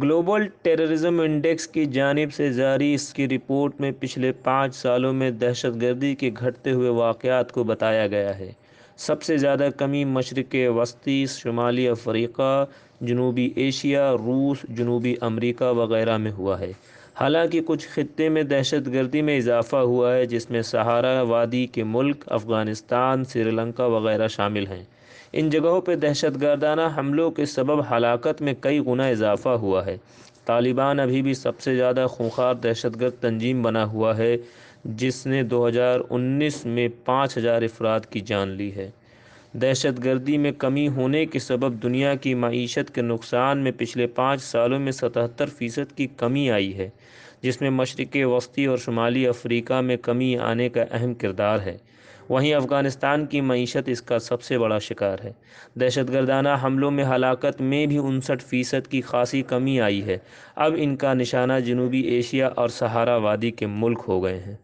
Global terrorism index की जानब से जारी इसकी रिपोर्ट में पिछले पाँच सालों में दहशत गर्दी के घटते हुए वाक़ात को बताया गया है। सबसे ज़्यादा कमी मशरक़ वस्ती, शुमाली अफ्रीका, जनूबी एशिया, रूस, जनूबी अमरीका वगैरह में हुआ है। हालाँकि कुछ खत्े में दहशत गर्दी में इजाफ़ा हुआ है, जिसमें सहारा वादी के मुल्क, अफ़गानिस्तान, श्रीलंका वगैरह शामिल हैं। इन जगहों पर दहशत गर्दाना हमलों के सबब हलाकत में कई गुना इजाफ़ा हुआ है। तालिबान अभी भी सबसे ज़्यादा खूंखार दहशत गर्द तंजीम बना हुआ है, जिसने 2019 में पाँच हज़ार अफराद की जान ली है। दहशत गर्दी में कमी होने के सबब दुनिया की मीशत के नुकसान में पिछले पाँच सालों में सतहत्तर फ़ीसद की कमी आई है, जिसमें मशरक़, वस्ती और शुमाली अफ्रीका में कमी आने का अहम किरदार है। वहीं अफ़गानिस्तान की मीशत इसका सबसे बड़ा शिकार है। दहशत गर्दाना हमलों में हलाकत में भी उनसठ फ़ीसद की खासी कमी आई है। अब इनका निशाना जनूबी एशिया और सहारा वादी के मुल्क हो गए हैं।